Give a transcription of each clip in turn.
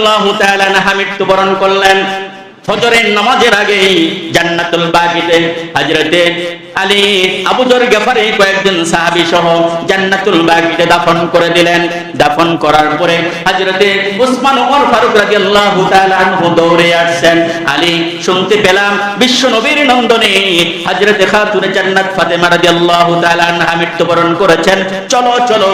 রাদিয়াল্লাহু তাআলা আনহা মৃত্যুবরণ করলেন। ফজরের নামাজের আগে জান্নাতুল বাগিতে হযরতে করে দিলেন। শুনতে পেলাম বিশ্ব মৃত্যুবরণ করেছেন। চলো চলো,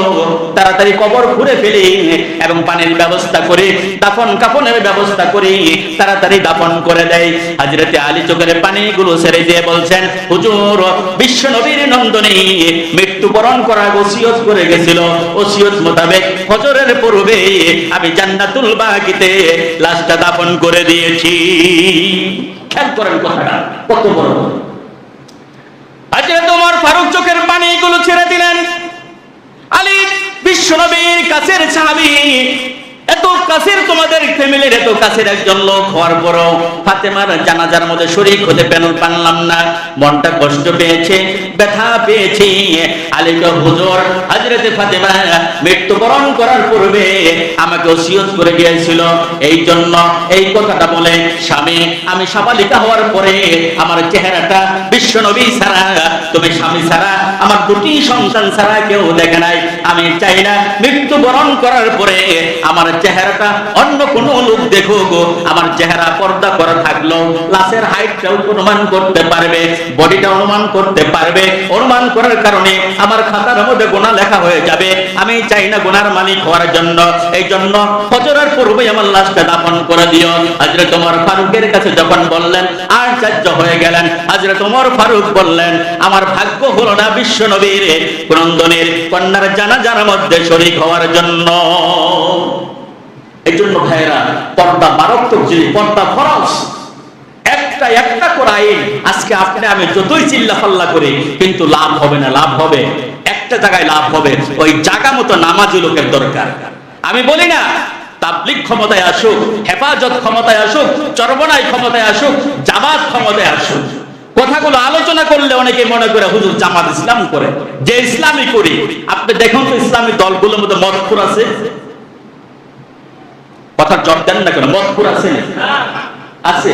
তাড়াতাড়ি কবর ঘুরে ফেলি এবং পানির ব্যবস্থা করি, দাফন কাফনের ব্যবস্থা করি, তাড়াতাড়ি দাফন করে দেয় হযরতে আলী চোখের পানিগুলো ছেড়ে দিয়ে বলছেন, হুজুর বিশ্ব নবীর নন্দনে মৃত্যুবরণ করার ওসিয়ত করে গেছিল। ওসিয়ত মোতাবেক ফজরের পূর্বে আমি জান্নাতুল বাগিতে লাশটা দাফন করে দিয়েছি। খেয়াল করেন কথাটা, কত বড়। আজকে তোমার ফারুক চোখের পানিগুলো ছেড়ে দিলেন। আলী বিশ্বনবীর কাছের সাহাবী কাছের তোমাদের ফ্যামিলির এত কাছের একজন লোক হওয়ার পরও ফাতেমার জানাজার মধ্যে পেন পারলাম না। মনটা কষ্ট পেয়েছে, ব্যথা হুজুর ফাতেমা মৃত্যুবরণ করার পূর্বে আমাকে ওসিয়ত করে গিয়েছিল এই জন্য এই কথাটা বলে, স্বামী, আমি সাবালিকা হওয়ার পরে আমার চেহারাটা বিশ্ব নবী ছাড়া, তুমি স্বামী ছাড়া, আমার দুটি সন্তান ছাড়া কেউ দেখে নাই। আমি চাই না মৃত্যুবরণ করার পরে আমার চেহারাটা অন্য কোনো লোক দেখো গো। আমার চেহারা পর্দা করা থাকল লাশের হাইটটাও অনুমান করতে পারবে, বডিটা অনুমান করতে পারবে। অনুমান করার কারণে আমার খাতার মধ্যে গোনা লেখা হয়ে যাবে। আমি চাই না গোনার মালিক হওয়ার জন্য। এই জন্য ফজরের পূর্বে আমার লাশটা দাফন করে দিও। হযরত তোমার ফারুকের কাছে যখন বললেন, আশ্চর্য হয়ে গেলেন। হযরত তোমার ফারুক বললেন, আমার ভাগ্য হলো না বিশ্ব নবীর ক্রন্দনের কন্যার জানাজার মধ্যে শরীক হওয়ার জন্য। জন্য ভাইয়েরা, পর্দা মারাত্মক জিনিস, পর্দা ফরজ। একটা একটা করে আইন, আজকে আপনি আমি যতই চিল্লা ফাল্লা করি, কিন্তু লাভ হবে না, লাভ হবে। একটা জায়গায় লাভ হবে, ওই জায়গা মতো নামাজি লোকের দরকার। আমি বলি না তাবলিক ক্ষমতায় আসুক, হেফাজত ক্ষমতায় আসুক চরবনাই ক্ষমতায় আসুক, জামাত ক্ষমতায় আসুক। কথাগুলো আলোচনা করলে অনেকে মনে করে, হুজুর জামাত ইসলাম করে। যে ইসলামী করি, আপনি দেখুন তো ইসলামী দলগুলোর মধ্যে মতপুর আছে। কথা জব দেন না কেন? মতপুর আছে আছে।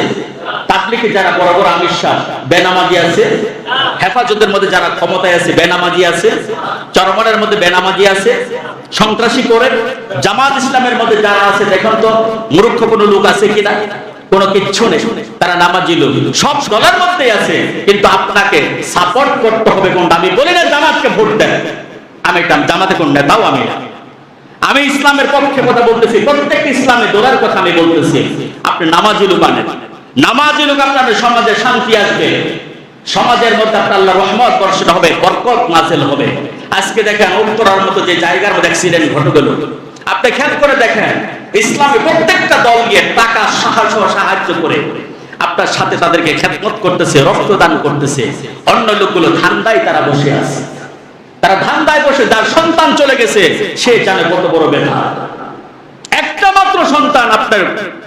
তাবলিকে যারা বড় আমির শাহ বেনামাজি আছে। হেফাজতের মধ্যে যারা ক্ষমতায় আছে, বেনামাজি আছে। চরমনের মধ্যে বেনামাজি আছে। সন্ত্রাসী করে। জামাত ইসলামের মধ্যে যারা আছে, দেখুন তো, মূর্খ কোনো লোক আছে কিনা? কোনো কিচ্ছু নেই। তারা নামাজি লোক। সব দলের মধ্যেই আছে। কিন্তু আপনাকে সাপোর্ট করতে হবে কোনটা? আমি বলি না জামাতকে ভোট দেন। আমি এটা জামাতে কোন নেতাও আমি না। আমি ইসলামের পক্ষে কথা বলতেছি প্রত্যেক ইসলামে দোলার কথা আমি বলতেছি। আপনি নামাজি লোক আনেন। নামাজি লোক আপনার সমাজে শান্তি আসবে। সমাজের মধ্যে আপনার আল্লাহ রহমত বর্ষণ হবে, বরকত নাজেল হবে। আজকে দেখেন, উত্তরার মতো যে জায়গার মধ্যে অ্যাক্সিডেন্ট ঘটে গেল। আপনি খেয়াল করে দেখেন, ইসলামে প্রত্যেকটা দল গিয়ে টাকা সাহায্য সাহায্য করে আপনার সাথে তাদেরকে খেদমত করতেছে, রক্তদান করতেছে। অন্য লোকগুলো ধান্দায় তারা বসে আছে। তারা ধান্দায় বসে, যার সন্তান চলে গেছে, সে জানে কত বড় ব্যথা। একটা মাত্র সন্তান আপনার,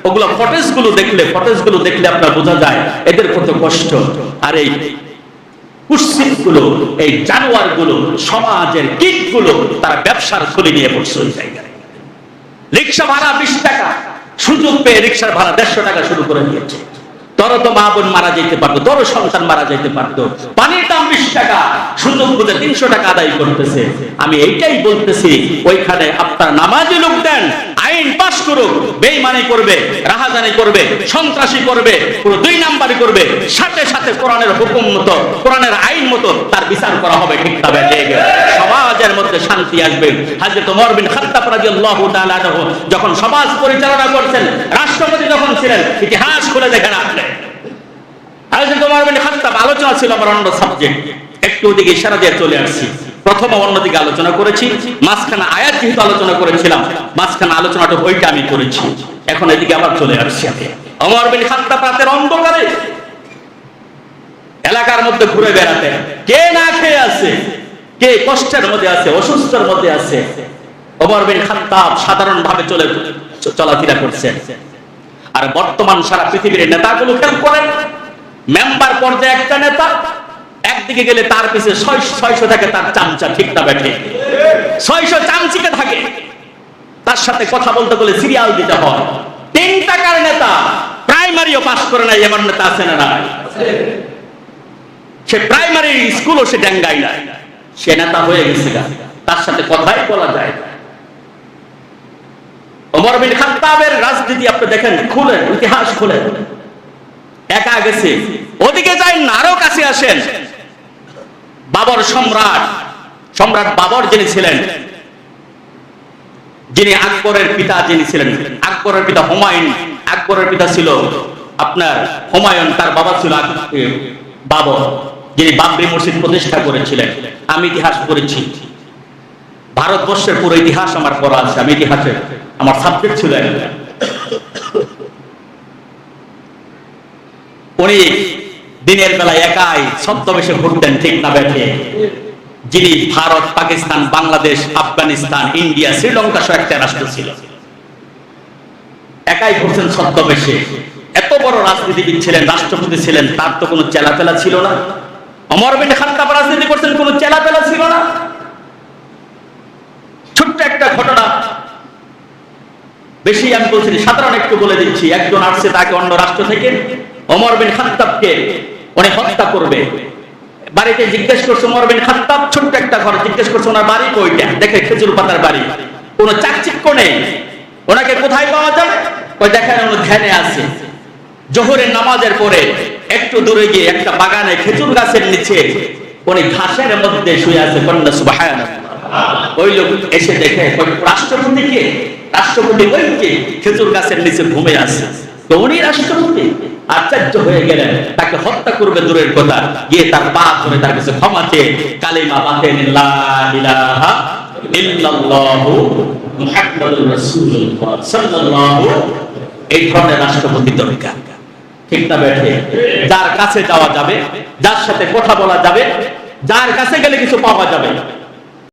ওগুলো ফটেজগুলো দেখলে ফটেজগুলো দেখলে আপনার বোঝা যায়, এদের কত কষ্ট। আর এই এই সমাজের তারা ব্যবসার থলি নিয়ে পড়ছে ওই জায়গায়। রিক্সা ভাড়া বিশ টাকা, সুযোগ পেয়ে রিক্সার ভাড়া দেড়শো টাকা শুরু করে দিয়েছে। তোর তো মা বোন মারা যেতে পারতো, ধরো সন্তান মারা যেতে পারতো। পানির দাম বিশ টাকা সুযোগ বুঝে তিনশো টাকা আদায় করতেছে। আমি এইটাই বলতেছি, ওইখানে আপনার নামাজি লোক দেন, আইন করুক বেইমানি করবে, রাহাজানি করবে, সন্ত্রাসী করবে, পুরো দুই নাম্বারই করবে। সাথে সাথে কোরআনের হুকুম মতো, কোরআনের আইন মতো তার বিচার করা হবে ঠিক তবে সমাজের মধ্যে শান্তি আসবে। হাজরত ওমর বিন খাত্তাব রাদিয়াল্লাহু তাআলা যখন সমাজ পরিচালনা করছেন, রাষ্ট্রপতি যখন ছিলেন, ইতিহাস খুলে দেখেন আপনি। হাজরত ওমর বিন খাত্তাব, আলোচনা ছিল আমার অন্য সাবজেক্ট একটু ওদিকে ইশারা দিয়ে চলে আসছি। প্রথম অন্যদিকে আলোচনা করেছি, মাঝখানে আয়াত যেহেতু আলোচনা করেছিলাম, মাঝখানে আলোচনাটা ওইটা আমি করেছি। এখন এদিকে আবার চলে আসছি আমি। ওমর বিন খাত্তাব রাতের অন্ধকারে এলাকার মধ্যে ঘুরে বেড়াতে, কে না খেয়ে আছে, কে কষ্টের মধ্যে আছে, অসুস্থের মধ্যে আছে, ওমর বিন খাত্তাব সাধারণ ভাবে চলে, চলাফেরা করছেন আর বর্তমান সারা পৃথিবীর নেতাগুলো খেয়াল করেন, মেম্বার পর্যায়ে একটা নেতা একদিকে গেলে তার পিছে ছয়শো থাকে, তার চামচা ঠিক না বেঠে ছয়শো চামচিকে থাকে। তার সাথে কথা বলতে গেলে সিরিয়াল দিতে হয়। তিন টাকার নেতা প্রাইমারিও পাস করে নাই, এমন নেতা আছে না সে প্রাইমারি স্কুলও সে ডেঙ্গাই নাই। সে নেতা হয়ে গেছে। তার সাথে কথাই বলা যায়। ওমর বিন খাত্তাবের রাজনীতি আপনি দেখেন, খুলেন, ইতিহাস খুলেন। একা গেছে। ওদিকে যাই না আরও কাছে আসেন। বাবর সম্রাট সম্রাট বাবর যিনি ছিলেন, যিনি আকবরের পিতা যিনি ছিলেন, আকবরের পিতা হুমায়ুন, আকবরের পিতা ছিল আপনার হুমায়ুন, তার বাবা ছিল বাবর, যিনি বাবরি মসজিদ প্রতিষ্ঠা করেছিলেন। আমি ইতিহাস পড়েছি। ভারতবর্ষের পুরো ইতিহাস আমার পড়া আছে। আমি ইতিহাসে আমার সাবজেক্ট ছিল উনি দিনের বেলা একাই ছদ্মবেশে ঘুরতেন ঠিক না বেঠে যিনি ভারত, পাকিস্তান, বাংলাদেশ, আফগানিস্তান, ইন্ডিয়া, শ্রীলঙ্কা সহ একটা রাষ্ট্র ছিল। একাই ঘুরছেন ছদ্মবেশে। এত বড় রাজনীতিবিদ ছিলেন, রাষ্ট্রপতি ছিলেন, তার তো কোনো চেলাপেলা ছিল না। অমর বিন রাজনীতি করছেন, কোনো চেলাপেলা ছিল না। ছোট্ট একটা ঘটনা। বেশি আমি বলছি সাধারণ একটু বলে দিচ্ছি। একজন আসছে তাকে অন্য রাষ্ট্র থেকে। অমর বিন খাত্তাবকে উনি হত্যা করবে। বাড়িতে জিজ্ঞেস করছে অমর বিন খাত্তাব, ছোট্ট একটা ঘর। জিজ্ঞেস করছে, ওনার বাড়ি কইটা? দেখে খেজুর পাতার বাড়ি। কোনো চাকচিক্য নেই। ওনাকে কোথায় পাওয়া যাবে ওই দেখেন, উনি ধ্যানে আছে। জোহরের নামাজের পরে একটু দূরে গিয়ে একটা বাগানে খেজুর গাছের নিচে উনি ঘাসের মধ্যে শুয়ে আছে। কন্যা সুবহানাল্লাহ। ওই লোক এসে দেখে রাষ্ট্রপতি কে? রাষ্ট্রপতি ওই কে খেজুর গাছের নিচে ঘুমে আছে। তো উনি রাষ্ট্রপতি? আশ্চর্য হয়ে গেলেন। তাকে হত্যা করবে দূরের কথা। গিয়ে তার পা ধরে তার কাছে ক্ষমা চেয়ে কালিমা বাতেন এই ধরনের রাষ্ট্রপতি দরকার। ঠিক না বেঠে? যার কাছে যাওয়া যাবে, যার সাথে কথা বলা যাবে, যার কাছে গেলে কিছু পাওয়া যাবে।